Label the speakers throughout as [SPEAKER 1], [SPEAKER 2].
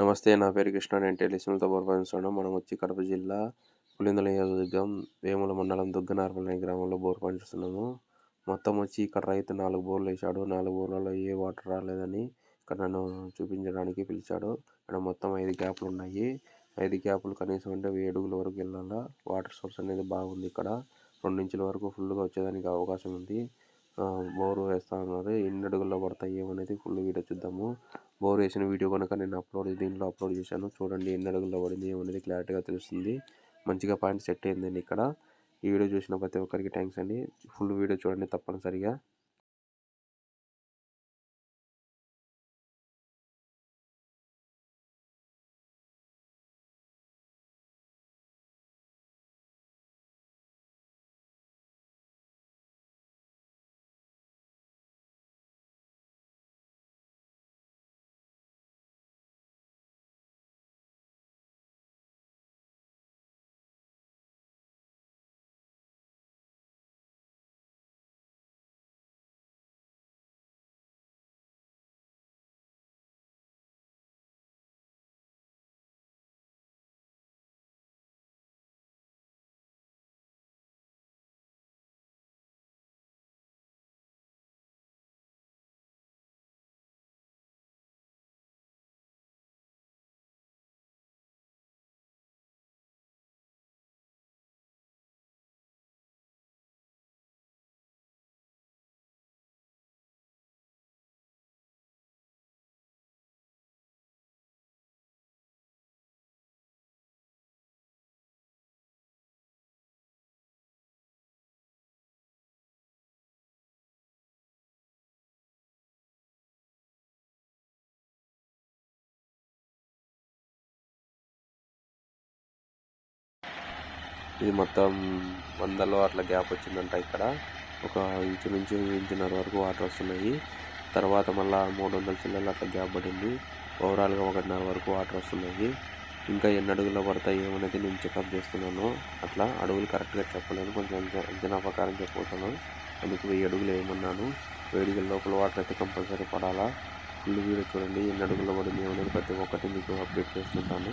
[SPEAKER 1] నమస్తే నా పేరు కృష్ణ. నేను టెలిసినల్తో బోర్పంచుతున్నాను మనం వచ్చి కడప జిల్లా పులిందల నియోజకవర్గం వేముల మండలం దుగ్గనార్పల్లి గ్రామంలో బోర్ పంచుతున్నాము మొత్తం వచ్చి ఇక్కడ రైతు నాలుగు బోర్లు వేశాడు. నాలుగు బోర్లలో ఏ వాటర్ రాలేదని ఇక్కడ నన్ను చూపించడానికి పిలిచాడు. ఇక్కడ మొత్తం ఐదు గ్యాప్లు ఉన్నాయి. ఐదు గ్యాప్లు కనీసం అంటే వెయ్యి అడుగుల వరకు వెళ్ళాలా? వాటర్ సోర్స్ అనేది బాగుంది ఇక్కడ. రెండు ఇంచుల వరకు ఫుల్గా వచ్చేదానికి అవకాశం ఉంది. బోరు వేస్తా ఉన్నారు. ఎన్ని అడుగుల్లో పడతాయి ఏమనేది ఫుల్ వీడియో చూద్దాము. బోర్ వేసిన వీడియో కనుక నేను అప్లోడ్ దీంట్లో అప్లోడ్ చేశాను. చూడండి ఎన్ని అడుగుల్లో పడింది ఏమనేది క్లారిటీగా తెలుస్తుంది. మంచిగా పాయింట్ సెట్ అయిందండి ఇక్కడ. ఈ వీడియో చూసిన ప్రతి ఒక్కరికి థ్యాంక్స్ అండి. ఫుల్ వీడియో చూడండి తప్పనిసరిగా. ఇది మొత్తం వందలో అట్లా గ్యాప్ వచ్చిందంట ఇక్కడ. ఒక ఇంచు నుంచి ఇంచున్నర వరకు వాటర్ వస్తున్నాయి. తర్వాత మళ్ళీ మూడు వందల చిల్లలు అట్లా గ్యాప్ పడింది. ఓవరాల్గా ఒకటిన్నర వరకు వాటర్ వస్తున్నాయి. ఇంకా ఎన్ని అడుగుల్లో పడతాయి ఏమనేది నేను చెకప్ చేస్తున్నాను. అట్లా అడుగులు కరెక్ట్గా చెప్పలేను. కొంచెం అంచనా ప్రకారం చెప్పుకుంటాను అందుకు వెయ్యి అడుగులు ఏమన్నాను వేడిగల లోపల వాటర్ అయితే కంపల్సరీ పడాలా? ఫుల్ వీడియో చూడండి. ఎన్ని అడుగుల్లో పడింది ఏమనేది ప్రతి ఒక్కటి మీకు అప్డేట్ చేస్తుంటాను.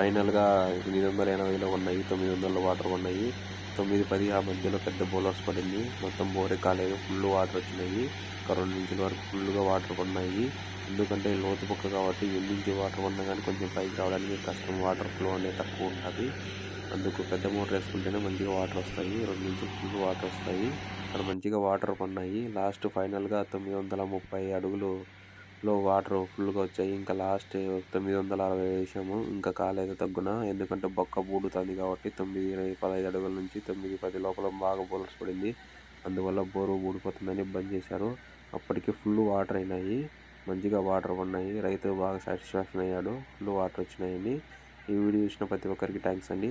[SPEAKER 1] ఫైనల్గా ఎనిమిది వందల ఎనభైలో ఉన్నాయి తొమ్మిది వందల వాటర్ ఉన్నాయి తొమ్మిది పది ఆ మధ్యలో పెద్ద బౌలర్స్ పడింది. మొత్తం బోరే కాలేదు ఫుల్ వాటర్ వచ్చినాయి. రెండు ఇంచుల వరకు ఫుల్గా వాటర్ పడినాయి ఎందుకంటే లోతు పక్క కాబట్టి ఎన్ని వాటర్ పడినా కానీ కొంచెం పైకి రావడానికి కష్టం. వాటర్ ఫ్లో అనేది తక్కువ ఉంటుంది. అందుకు పెద్ద మోటార్ వేసుకుంటేనే మంచిగా వాటర్ వస్తాయి. రెండు నుంచి ఫుల్ వాటర్ వస్తాయి. అక్కడ మంచిగా వాటర్ పడినాయి లాస్ట్ ఫైనల్గా తొమ్మిది వందల ముప్పై అడుగులు లో వాటర్ ఫుల్గా వచ్చాయి. ఇంకా లాస్ట్ తొమ్మిది వందల అరవై వేసాము. ఇంకా కాలేదు తగ్గున? ఎందుకంటే బొక్క బూడుతుంది కాబట్టి తొమ్మిది పదహైదు అడుగుల నుంచి తొమ్మిది పది లోపల బాగా బోల్స్ పడింది. అందువల్ల బోరు ఊడిపోతుందని బంద్ చేశారు. అప్పటికి ఫుల్ వాటర్ అయినాయి. మంచిగా వాటర్ ఉన్నాయి రైతు బాగా సాటిస్ఫాక్షన్ అయ్యాడు. ఫుల్ వాటర్ వచ్చినాయని. ఈ వీడియో చూసిన ప్రతి ఒక్కరికి థ్యాంక్స్ అండి.